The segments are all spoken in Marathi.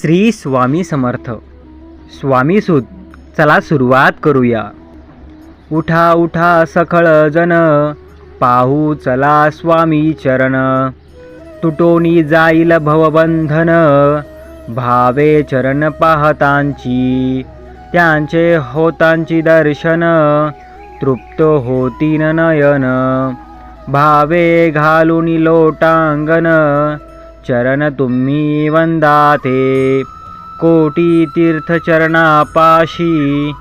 श्री स्वामी समर्थ. स्वामी सुत चला सुरुवात करूया. उठा उठा सखळ जन. पाहू चला स्वामी चरण. तुटोनी जाईल भवबंधन. भावे चरण पाहतांची. त्यांचे होतांची दर्शन. तृप्त होतीन नयन. भावे घालून लोटांगण. चरण तुम्ही वंदाते कोटी तीर्थचरणापाशी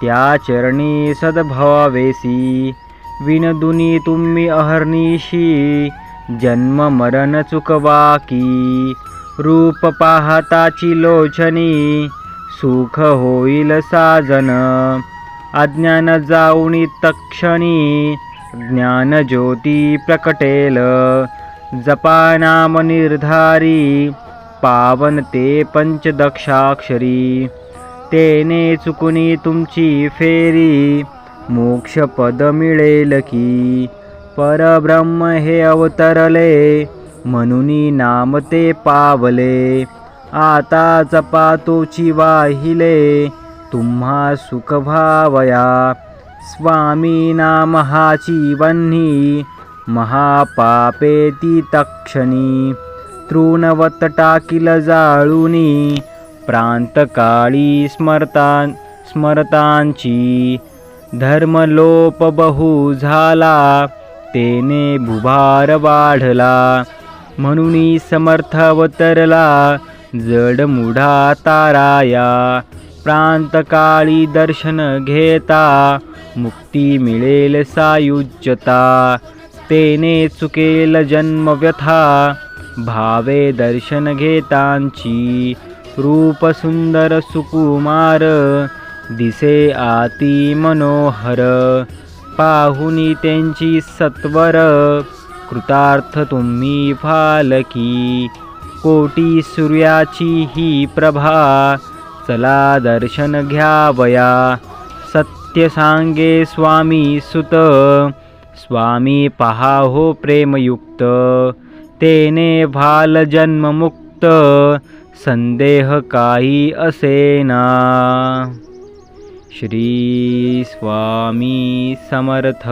त्या चरणी सद्भावेसी। विनदुनी तुम्ही अहर्निशी। जन्म मरण चुकवाकी। रूप पाहताची लोचनी। सुख होईल साजन। अज्ञान जाऊनी तक्षणी। ज्ञान ज्योती प्रकटेल। जपा नाम निर्धारी पावन ते पंचदक्षाक्षरी. तेने चुकुनी तुमची फेरी मोक्षपद मिळेल की परब्रह्म हे अवतरले म्हणूनी नाम ते पावले. आता जपा तोची वाहिले तुम्हा सुख भावया स्वामी नाम हाची वन्ही महापापेती तक्षणी तृणवत टाकील जाळूनी प्रांतकाळी स्मरतां स्मरतांची धर्मलोप बहु झाला तेने भुभार वाढला म्हणून समर्थ अवतरला जडमुढा ताराया प्रांतकाळी दर्शन घेता मुक्ती मिळेल सायुज्यता. तेने चुकेल जन्म व्यथा भावे दर्शन घेतांची. रूप सुंदर सुकुमार दिसे आती मनोहर. पाहुनी त्यांची सत्वर कृतार्थ तुम्ही फालकी. कोटी सूर्याची ही प्रभा चला दर्शन घ्यावया सत्य सांगे स्वामी सुत स्वामी पहा हो प्रेमयुक्त तेने भाल जन्ममुक्त संदेह काही असेना. श्री स्वामी समर्थ.